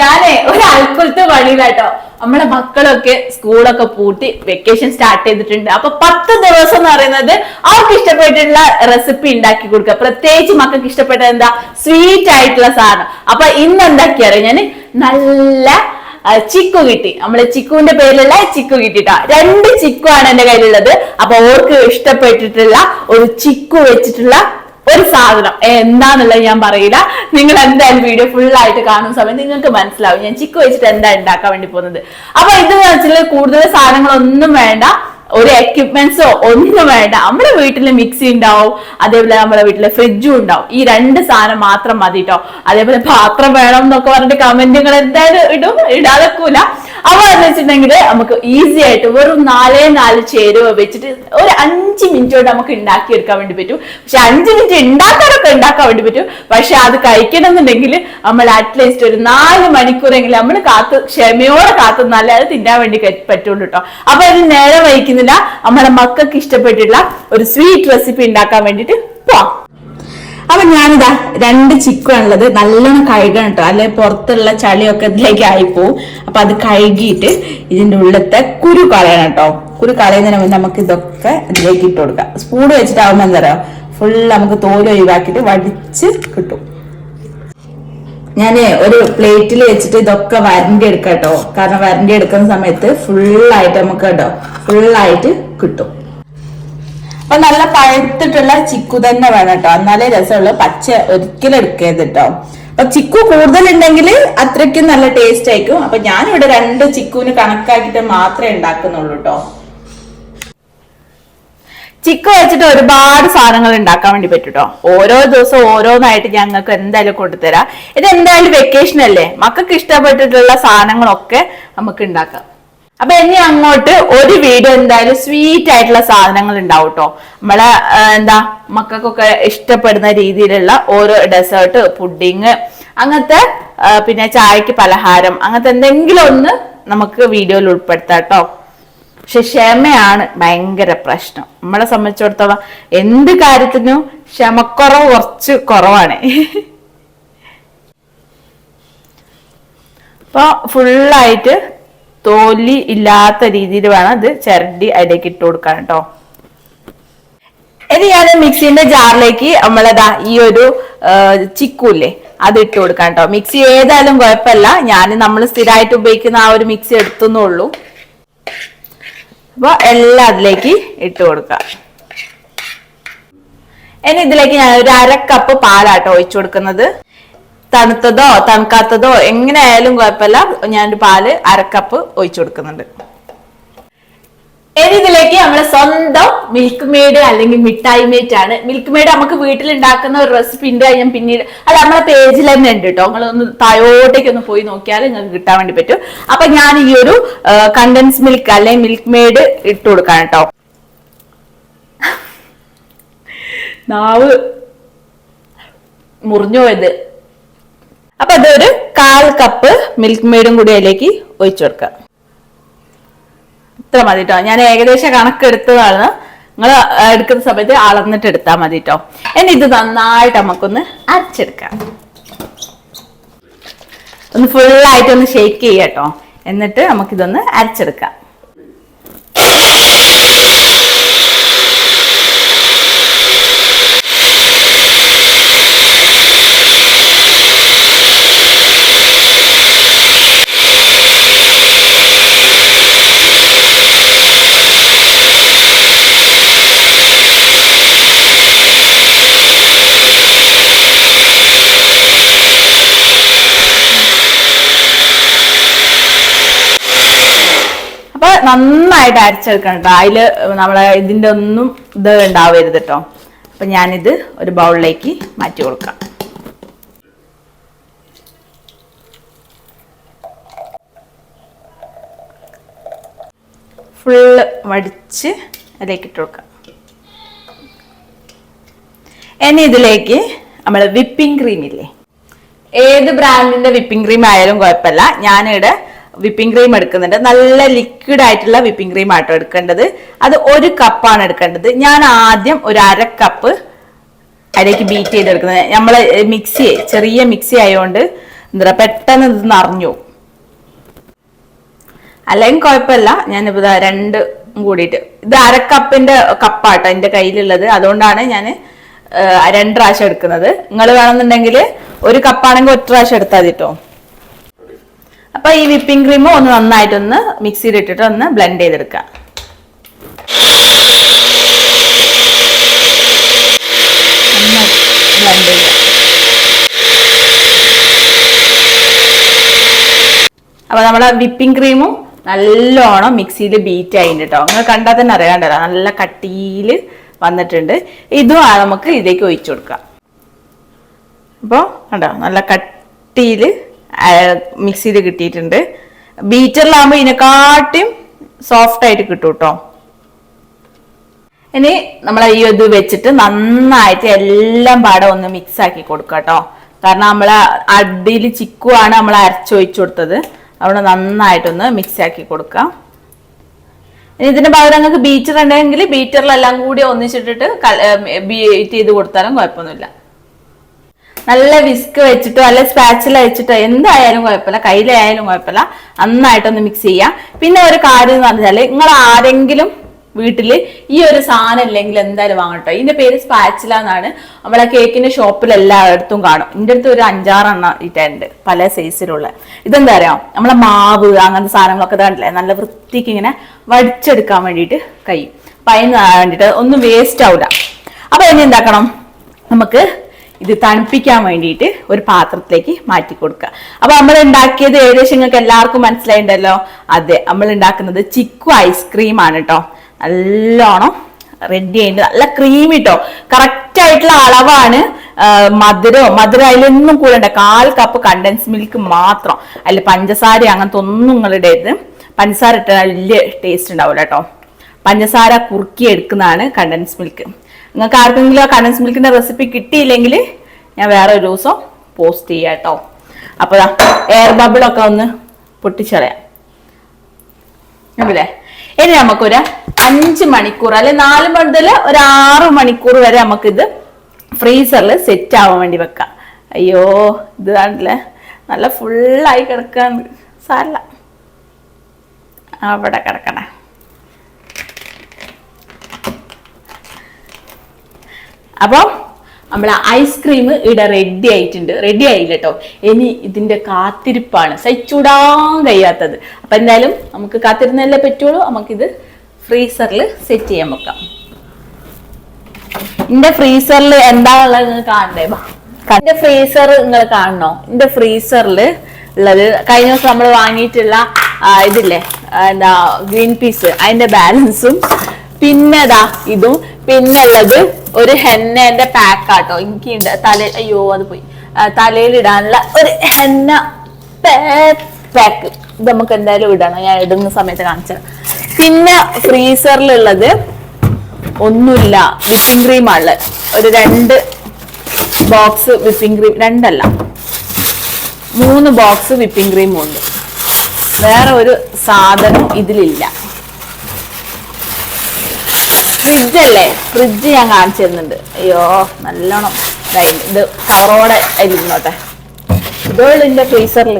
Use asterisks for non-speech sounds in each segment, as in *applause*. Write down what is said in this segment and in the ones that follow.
ഞാനേ ഒരു അൽക്കുലത്തെ പണിയിലാട്ടോ. നമ്മളെ മക്കളൊക്കെ സ്കൂളൊക്കെ പൂട്ടി വെക്കേഷൻ സ്റ്റാർട്ട് ചെയ്തിട്ടുണ്ട്. അപ്പൊ പത്ത് ദിവസം എന്ന് പറയുന്നത് അവർക്ക് ഇഷ്ടപ്പെട്ടിട്ടുള്ള റെസിപ്പി ഉണ്ടാക്കി കൊടുക്കുക. പ്രത്യേകിച്ച് മക്കൾക്ക് ഇഷ്ടപ്പെട്ട എന്താ? സ്വീറ്റ് ആയിട്ടുള്ള സാധനം. അപ്പൊ ഇന്ന് എന്താക്കിയാ ഞാൻ നല്ല ചിക്കു കിട്ടി. നമ്മൾ ചിക്കുവിന്റെ പേരിലുള്ള ചിക്കു കിട്ടിട്ടാ. രണ്ട് ചിക്കു ആണ് എന്റെ കയ്യിലുള്ളത്. അപ്പൊ ഓർക്ക് ഇഷ്ടപ്പെട്ടിട്ടുള്ള ഒരു ചിക്കു വെച്ചിട്ടുള്ള ഒരു സാധനം. എന്താന്നുള്ളത് ഞാൻ പറയില്ല. നിങ്ങൾ എന്തായാലും വീഡിയോ ഫുൾ ആയിട്ട് കാണുന്ന സമയത്ത് നിങ്ങൾക്ക് മനസ്സിലാവും. ഞാൻ ചിക്കു വെച്ചിട്ട് എന്താ ഉണ്ടാക്കാൻ വേണ്ടി പോകുന്നത്. അപ്പൊ ഇത് വെച്ചാൽ കൂടുതൽ സാധനങ്ങളൊന്നും വേണ്ട. ഒരു എക്യുപ്മെന്റ്സോ ഒന്നും വേണ്ട. നമ്മുടെ വീട്ടിൽ മിക്സി ഉണ്ടാവും. അതേപോലെ നമ്മുടെ വീട്ടിലെ ഫ്രിഡ്ജും ഉണ്ടാവും. ഈ രണ്ട് സാധനം മാത്രം മതി കേട്ടോ അതേപോലെ പാത്രം വേണം എന്നൊക്കെ പറഞ്ഞിട്ട് കമന്റുകൾ എന്തായാലും ഇടും. ഇടാതെക്കൂല അപ്പൊ എന്ന് വെച്ചിട്ടുണ്ടെങ്കിൽ നമുക്ക് ഈസി ആയിട്ട് വെറും നാലേ നാല് ചേരുവ വെച്ചിട്ട് ഒരു അഞ്ച് മിനിറ്റ് കൊണ്ട് നമുക്ക് ഉണ്ടാക്കിയെടുക്കാൻ വേണ്ടി പറ്റും. പക്ഷെ അഞ്ച് മിനിറ്റ് ഉണ്ടാക്കാനൊക്കെ ഉണ്ടാക്കാൻ വേണ്ടി പറ്റും. പക്ഷെ അത് കഴിക്കണം എന്നുണ്ടെങ്കിൽ നമ്മൾ അറ്റ്ലീസ്റ്റ് ഒരു നാല് മണിക്കൂറെങ്കിലും നമ്മൾ കാത്ത് ക്ഷമയോടെ കാത്ത് നല്ല അത് തിന്നാൻ വേണ്ടി പറ്റുള്ളൂ കേട്ടോ അപ്പൊ അതിന് നേരെ വഹിക്കുന്നില്ല നമ്മളെ മക്കൾക്ക് ഇഷ്ടപ്പെട്ടിട്ടുള്ള ഒരു സ്വീറ്റ് റെസിപ്പി ഉണ്ടാക്കാൻ വേണ്ടിയിട്ട് പോവാം. അപ്പൊ ഞാനിതാ രണ്ട് ചിക്കു ആണുള്ളത് നല്ലോണം കഴുകണം കേട്ടോ അല്ലെ പുറത്തുള്ള ചളിയൊക്കെ ഇതിലേക്ക് ആയിപ്പോവും. അപ്പൊ അത് കഴുകിയിട്ട് ഇതിന്റെ ഉള്ളത്തെ കുരു കളയണം കേട്ടോ കുരു കളയുന്നതിന് മുന്നേ നമുക്ക് ഇതൊക്കെ ഇതിലേക്ക് ഇട്ട് കൊടുക്കാം. സ്പൂൺ വെച്ചിട്ടാവുമ്പോ എന്താ പറയാ ഫുൾ നമുക്ക് തോൽ ഒഴിവാക്കിയിട്ട് വടിച്ച് കിട്ടും. ഞാൻ ഒരു പ്ലേറ്റിൽ വെച്ചിട്ട് ഇതൊക്കെ വരണ്ടി എടുക്കാം കേട്ടോ കാരണം വരണ്ടി എടുക്കുന്ന സമയത്ത് ഫുള്ളായിട്ട് നമുക്ക് കേട്ടോ ഫുള്ളായിട്ട് കിട്ടും. അപ്പൊ നല്ല പഴുത്തിട്ടുള്ള ചിക്കു തന്നെ വേണം കേട്ടോ. എന്നാലേ രസമുള്ള. പച്ച ഒരിക്കലും എടുക്കരുത് കേട്ടോ. അപ്പൊ ചിക്കു കൂടുതലുണ്ടെങ്കിൽ അത്രയ്ക്കും നല്ല ടേസ്റ്റ് ആയിരിക്കും. അപ്പൊ ഞാനിവിടെ രണ്ട് ചിക്കുവിന് കണക്കാക്കിയിട്ട് മാത്രമേ ഉണ്ടാക്കുന്നുള്ളൂ കേട്ടോ. ചിക്കു വെച്ചിട്ട് ഒരുപാട് സാധനങ്ങൾ ഉണ്ടാക്കാൻ വേണ്ടി പറ്റും ട്ടോ ഓരോ ദിവസവും ഓരോന്നായിട്ട് ഞങ്ങൾക്ക് എന്തായാലും കൊണ്ടുതരാം. ഇത് എന്തായാലും വെക്കേഷൻ അല്ലേ? മക്കൾക്ക് ഇഷ്ടപ്പെട്ടിട്ടുള്ള സാധനങ്ങളൊക്കെ നമുക്ക് ഉണ്ടാക്കാം. അപ്പൊ ഇനി അങ്ങോട്ട് ഒരു വീട് എന്തായാലും സ്വീറ്റ് ആയിട്ടുള്ള സാധനങ്ങൾ ഉണ്ടാവും കേട്ടോ നമ്മളെ എന്താ മക്കൾക്കൊക്കെ ഇഷ്ടപ്പെടുന്ന രീതിയിലുള്ള ഓരോ ഡെസേർട്ട് പുഡിങ് അങ്ങനത്തെ പിന്നെ ചായക്ക് പലഹാരം അങ്ങനത്തെ എന്തെങ്കിലും ഒന്ന് നമുക്ക് വീഡിയോയിൽ ഉൾപ്പെടുത്താം കേട്ടോ പക്ഷെ ക്ഷമയാണ് ഭയങ്കര പ്രശ്നം. നമ്മളെ സംബന്ധിച്ചിടത്തോളം എന്ത് കാര്യത്തിനും ക്ഷമക്കുറവ് കുറച്ച് കുറവാണ്. *laughs* അപ്പൊ ഫുള്ളായിട്ട് തോലി ഇല്ലാത്ത രീതിയിൽ വേണം ഇത് ചിരണ്ടി അതിലേക്ക് ഇട്ട് കൊടുക്കാൻ കേട്ടോ ഇനി ഞാൻ മിക്സിന്റെ ജാറിലേക്ക് നമ്മളതാ ഈ ഒരു ചിക്കൂല്ലേ അത് ഇട്ട് കൊടുക്കാം കേട്ടോ മിക്സി ഏതായാലും കുഴപ്പമില്ല. ഞാൻ നമ്മൾ സ്ഥിരമായിട്ട് ഉപയോഗിക്കുന്ന ആ ഒരു മിക്സി എടുത്തുന്നുള്ളൂ. അപ്പൊ എല്ലാം അതിലേക്ക് ഇട്ട് കൊടുക്കാം. ഇനി ഇതിലേക്ക് ഞാൻ ഒരു അര കപ്പ് പാലാട്ടോ ഒഴിച്ചു കൊടുക്കുന്നത്. തണുത്തതോ തണുക്കാത്തതോ എങ്ങനെ ആയാലും കുഴപ്പമില്ല. ഞാനൊരു പാൽ അരക്കപ്പ് ഒഴിച്ചു കൊടുക്കുന്നുണ്ട്. ഇനി ഇതിലേക്ക് നമ്മുടെ സ്വന്തം മിൽക്ക് മെയ്ഡ് അല്ലെങ്കിൽ മിഠായി മേറ്റ് ആണ്. മിൽക്ക് മെയ്ഡ് നമുക്ക് വീട്ടിൽ ഉണ്ടാക്കുന്ന ഒരു റെസിപ്പി ഉണ്ട് ഞാൻ പിന്നീട് അത് നമ്മളെ പേജിൽ തന്നെ ഉണ്ട് കേട്ടോ നിങ്ങളൊന്ന് താഴോട്ടേക്ക് ഒന്ന് പോയി നോക്കിയാൽ നിങ്ങൾക്ക് കിട്ടാൻ വേണ്ടി പറ്റും. അപ്പൊ ഞാൻ ഈ ഒരു കണ്ടൻസ് മിൽക്ക് അല്ലെങ്കിൽ മിൽക്ക് മെയ്ഡ് ഇട്ട് കൊടുക്കാൻ കേട്ടോ നാവ് മുറിഞ്ഞു പോയത്. അപ്പൊ അതൊരു കാൽ കപ്പ് മിൽക്ക് മെയ്ഡും കൂടി അതിലേക്ക് ഒഴിച്ചു കൊടുക്കുക. ഇത്ര മതി കേട്ടോ ഞാൻ ഏകദേശം കണക്കെടുത്തതാണ് നിങ്ങൾ എടുക്കുന്ന സമയത്ത് അളന്നിട്ട് എടുത്താൽ മതി കേട്ടോ ഇനി ഇത് നന്നായിട്ട് നമുക്കൊന്ന് അരച്ചെടുക്കാം. ഒന്ന് ഫുള്ളായിട്ടൊന്ന് ഷേക്ക് ചെയ്യാം കേട്ടോ എന്നിട്ട് നമുക്കിതൊന്ന് അരച്ചെടുക്കാം അപ്പൊ നന്നായിട്ട് അരച്ചെടുക്കണം കേട്ടോ അതിൽ നമ്മളെ ഇതിന്റെ ഒന്നും ഇത് ഉണ്ടാവരുത് കേട്ടോ അപ്പൊ ഞാനിത് ഒരു ബൗളിലേക്ക് മാറ്റി കൊടുക്കാം. ഫുള്ള് വടിച്ച് അതിലേക്ക് ഇട്ട് കൊടുക്കാം. ഇനി ഇതിലേക്ക് നമ്മൾ വിപ്പിംഗ് ക്രീം ഇല്ലേ ഏത് ബ്രാൻഡിന്റെ വിപ്പിംഗ് ക്രീം ആയാലും കുഴപ്പമില്ല. ഞാനിവിടെ വിപ്പിംഗ് ക്രീം എടുക്കുന്നുണ്ട്. നല്ല ലിക്വിഡ് ആയിട്ടുള്ള വിപ്പിംഗ് ക്രീം ആട്ടോ എടുക്കേണ്ടത്. അത് ഒരു കപ്പാണ് എടുക്കേണ്ടത്. ഞാൻ ആദ്യം ഒരു അര കപ്പ് അതിലേക്ക് ബീറ്റ് ചെയ്തെടുക്കുന്നത് നമ്മൾ മിക്സി ചെറിയ മിക്സി ആയതുകൊണ്ട് എന്താ പെട്ടെന്ന് ഇത് നിറഞ്ഞു. അല്ലെങ്കിൽ കുഴപ്പമില്ല ഞാനിപ്പോൾ ദാ രണ്ട് കൂടിയിട്ട്. ഇത് അരക്കപ്പിന്റെ കപ്പാട്ടോ എന്റെ കയ്യിലുള്ളത്. അതുകൊണ്ടാണ് ഞാൻ രണ്ട് പ്രാവശ്യം എടുക്കുന്നത്. നിങ്ങൾ വേണമെന്നുണ്ടെങ്കിൽ ഒരു കപ്പാണെങ്കിൽ ഒറ്റ പ്രാവശ്യം എടുത്താൽ മതി കേട്ടോ അപ്പൊ ഈ വിപ്പിംഗ് ക്രീമും ഒന്ന് നന്നായിട്ടൊന്ന് മിക്സിയിൽ ഇട്ടിട്ട് ഒന്ന് ബ്ലെൻഡ് ചെയ്തെടുക്കാം ബ്ലെൻഡ് ചെയ്യുക. അപ്പൊ നമ്മളെ വിപ്പിംഗ് ക്രീമും നല്ലോണം മിക്സിയിൽ ബീറ്റ് ആയിട്ടുണ്ട് കേട്ടോ നിങ്ങൾ കണ്ടാൽ തന്നെ അറിയാണ്ടല്ലോ നല്ല കട്ടിയിൽ വന്നിട്ടുണ്ട്. ഇതും ആ നമുക്ക് ഇതിലേക്ക് ഒഴിച്ചു കൊടുക്കാം. അപ്പോൾ കണ്ടോ? നല്ല കട്ടിയിൽ മിക്സിയിൽ കിട്ടിയിട്ടുണ്ട്. ബീറ്ററിലാകുമ്പോൾ ഇതിനെക്കാട്ടിയും സോഫ്റ്റ് ആയിട്ട് കിട്ടും കേട്ടോ ഇനി നമ്മൾ ഈ ഇത് വെച്ചിട്ട് നന്നായിട്ട് എല്ലാം പാടെ ഒന്ന് മിക്സ് ആക്കി കൊടുക്കുക കേട്ടോ കാരണം നമ്മൾ അടിയിൽ ചിക്കുവാണ് നമ്മൾ അരച്ചൊഴിച്ചു കൊടുത്തത്. അവിടെ നന്നായിട്ടൊന്ന് മിക്സ് ആക്കി കൊടുക്കാം. ഇനി ഇതിന് പകരം നിങ്ങൾക്ക് ബീറ്റർ ഉണ്ടെങ്കിൽ ബീറ്ററിലെല്ലാം കൂടി ഒന്നിച്ചിട്ടിട്ട് ബീറ്റ് ചെയ്ത് കൊടുത്താലും കുഴപ്പമൊന്നുമില്ല. നല്ല വിസ്ക് വെച്ചിട്ടോ അല്ലെ സ്പാച്ചില വെച്ചിട്ടോ എന്തായാലും കുഴപ്പമില്ല. കയ്യിലായാലും കുഴപ്പമില്ല. നന്നായിട്ടൊന്ന് മിക്സ് ചെയ്യാം. പിന്നെ ഒരു കാര്യം എന്ന് പറഞ്ഞാൽ നിങ്ങൾ ആരെങ്കിലും വീട്ടിൽ ഈ ഒരു സാധനം ഇല്ലെങ്കിൽ എന്തായാലും വാങ്ങട്ടോ ഇതിന്റെ പേര് സ്പാച്ചില എന്നാണ്. നമ്മളെ കേക്കിന്റെ ഷോപ്പിൽ എല്ലായിടത്തും കാണും. ഇതിന്റെ അടുത്ത് ഒരു അഞ്ചാറെണ്ണം ഇട്ടുണ്ട് പല സൈസിലുള്ള ഇതെന്താ പറയാ നമ്മളെ മാവ് അങ്ങനത്തെ സാധനങ്ങളൊക്കെ കണ്ടില്ലേ നല്ല വൃത്തിക്ക് ഇങ്ങനെ വടിച്ചെടുക്കാൻ വേണ്ടിയിട്ട് കഴിയും. അപ്പൊ അതിന് വേണ്ടിയിട്ട് ഒന്നും വേസ്റ്റ് ആവില്ല അപ്പൊ ഇനി എന്താക്കണം? നമുക്ക് ഇത് തണുപ്പിക്കാൻ വേണ്ടിയിട്ട് ഒരു പാത്രത്തിലേക്ക് മാറ്റി കൊടുക്കുക. അപ്പൊ നമ്മൾ ഉണ്ടാക്കിയത് ഏകദേശം നിങ്ങൾക്ക് എല്ലാവർക്കും മനസ്സിലായിണ്ടല്ലോ? അതെ നമ്മൾ ഉണ്ടാക്കുന്നത് ചിക്കു ഐസ്ക്രീം ആണ് കേട്ടോ നല്ലോണം റെഡി ആയിട്ട് നല്ല ക്രീം കേട്ടോ കറക്റ്റ് ആയിട്ടുള്ള അളവാണ് മധുരോ മധുര അതിലൊന്നും കൂടണ്ട കാൽ കപ്പ് കണ്ടൻസ് മിൽക്ക് മാത്രം. അതിൽ പഞ്ചസാര അങ്ങനത്തെ ഒന്നും നിങ്ങളുടെ ഇടരുത്. പഞ്ചസാര ഇട്ടാൽ വലിയ ടേസ്റ്റ് ഉണ്ടാവില്ല കേട്ടോ പഞ്ചസാര കുറുക്കി എടുക്കുന്നതാണ് കണ്ടൻസ് മിൽക്ക് നിങ്ങൾക്ക് ആർക്കെങ്കിലും ആ കണ്ടൻസ് മിൽക്കിന്റെ റെസിപ്പി കിട്ടിയില്ലെങ്കിൽ ഞാൻ വേറെ ഒരു ദിവസം പോസ്റ്റ് ചെയ്യാം കേട്ടോ. അപ്പോൾ എയർ ബബിളൊക്കെ ഒന്ന് പൊട്ടിച്ചളയാം അല്ലേ ഇനി നമുക്കൊരു അഞ്ച് മണിക്കൂർ അല്ലെ നാല് മുതൽ ഒരു ആറ് മണിക്കൂർ വരെ നമുക്കിത് ഫ്രീസറിൽ സെറ്റ് ആവാൻ വേണ്ടി വെക്കാം. അയ്യോ ഇത് കാണില്ലേ നല്ല ഫുള്ളായി കിടക്കാൻ സാരല്ല. അവിടെ കിടക്കണേ. അപ്പോൾ നമ്മൾ ഐസ്ക്രീം ഇവിടെ റെഡി ആയിട്ടുണ്ട്. റെഡി ആയില്ല കേട്ടോ ഇനി ഇതിന്റെ കാത്തിരിപ്പാണ്. സഹിച്ചൂടാൻ കഴിയാത്തത്. അപ്പൊ എന്തായാലും നമുക്ക് കാത്തിരുന്നല്ലേ പറ്റുള്ളൂ. നമുക്കിത് ഫ്രീസറിൽ സെറ്റ് ചെയ്യാൻ വെക്കാം. എന്റെ ഫ്രീസറിൽ എന്താ ഉള്ളത് നിങ്ങൾ കാണണ്ടേ. എന്റെ ഫ്രീസർ നിങ്ങൾ കാണണോ? എന്റെ ഫ്രീസറിൽ ഉള്ളത് കഴിഞ്ഞ ദിവസം നമ്മൾ വാങ്ങിയിട്ടുള്ള ഇതില്ലേ എന്താ ഗ്രീൻ പീസ് അതിന്റെ ബാലൻസും പിന്നെ ഇതും പിന്നെ ഉള്ളത് ഒരു ഹെന്നേന്റെ പാക്ക് ആട്ടോ എനിക്ക് തല അയ്യോ അത് പോയി. തലയിൽ ഇടാനുള്ള ഒരു ഹെന്ന പാക്ക്. ഇത് നമുക്ക് എന്തായാലും ഇടണം. ഞാൻ ഇടുന്ന സമയത്ത് കാണിച്ചത് പിന്നെ ഫ്രീസറിലുള്ളത് ഒന്നുമില്ല. വിപ്പിംഗ് ക്രീമാണ്. ഒരു രണ്ട് ബോക്സ് വിപ്പിംഗ് ക്രീം രണ്ടല്ല. മൂന്ന് ബോക്സ് വിപ്പിംഗ് ക്രീമും ഉണ്ട് വേറെ ഒരു സാധനം ഇതിലില്ല. ഫ്രിഡ്ജ് അല്ലേ? ഫ്രിഡ്ജ് ഞാൻ കാണിച്ചു തരുന്നുണ്ട്. അയ്യോ നല്ലോണം. ഇത് കവറോടെ ഇരിക്കുന്നോട്ടെ ഇതോളൂ എന്റെ ഫ്രീസറിൽ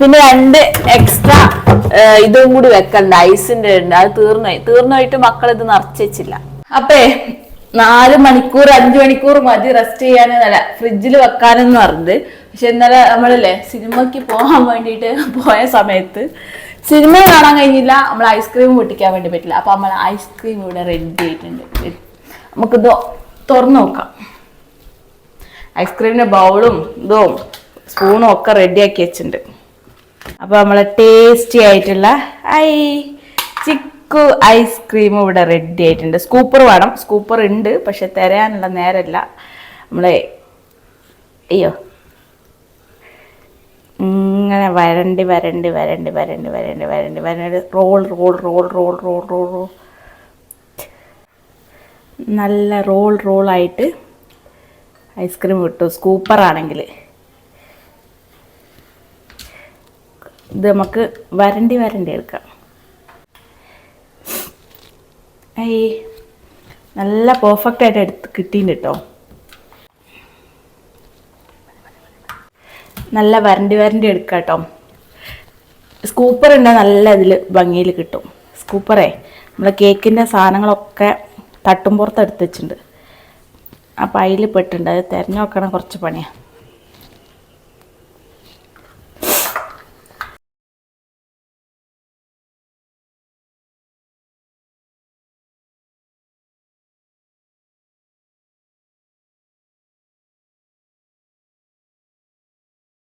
പിന്നെ രണ്ട് എക്സ്ട്രാ ഇതും കൂടി വെക്കണ്ട. ഐസിന്റെ ഉണ്ട്. അത് തീർന്നുപോയി തീർന്നുപോയിട്ട് മക്കൾ ഇത് നിറച്ച് വെച്ചില്ല. അപ്പേ നാല് മണിക്കൂർ അഞ്ചു മണിക്കൂർ മതി റെസ്റ്റ് ചെയ്യാനല്ല ഫ്രിഡ്ജിൽ വെക്കാനെന്ന് പറഞ്ഞത് പക്ഷെ ഇന്നലെ നമ്മളല്ലേ സിനിമയ്ക്ക് പോകാൻ വേണ്ടിയിട്ട് പോയ സമയത്ത് സിനിമ കാണാൻ കഴിഞ്ഞില്ല നമ്മൾ ഐസ്ക്രീം പൊട്ടിക്കാൻ വേണ്ടി പറ്റില്ല. അപ്പൊ നമ്മൾ ഐസ്ക്രീം ഇവിടെ റെഡി ആയിട്ടുണ്ട്. നമുക്കിത് തുറന്നു നോക്കാം. ഐസ്ക്രീമിന്റെ ബൗളും ഇതും സ്പൂണും ഒക്കെ റെഡിയാക്കി വെച്ചിട്ടുണ്ട്. അപ്പൊ നമ്മളെ ടേസ്റ്റി ആയിട്ടുള്ള ഐ ചിക്കു ഐസ്ക്രീം ഇവിടെ റെഡി ആയിട്ടുണ്ട്. സ്കൂപ്പർ വേണം. സ്കൂപ്പർ ഉണ്ട് പക്ഷെ തരാനുള്ള നേരമില്ല നമ്മളെ അയ്യോ ഇങ്ങനെ വരണ്ടി വരണ്ടി വരണ്ടി വരണ്ടി വരണ്ടി വരണ്ടി വരണ്ടി. Roll roll roll roll roll roll roll. നല്ല റോൾ റോളായിട്ട് ഐസ്ക്രീം കിട്ടും സ്കൂപ്പറാണെങ്കിൽ ഇത് നമുക്ക് വരണ്ടി വരണ്ടി എടുക്കാം. ഐ നല്ല പെർഫെക്റ്റ് ആയിട്ട് എടുത്ത് കിട്ടിയിട്ടുണ്ട് കേട്ടോ നല്ല വരണ്ടി വരണ്ടി എടുക്കുക കേട്ടോ. സ്കൂപ്പർ ഉണ്ടെങ്കിൽ നല്ല ഇതിൽ ഭംഗിയിൽ കിട്ടും. സ്കൂപ്പറേ നമ്മൾ കേക്കിന്റെ സാധനങ്ങളൊക്കെ തട്ടുംപുറത്ത് എടുത്ത് വെച്ചിട്ടുണ്ട്. അപ്പോൾ അതിൽ പെട്ടിട്ടുണ്ട് അത് തിരഞ്ഞു നോക്കണം കുറച്ച് പണിയാണ്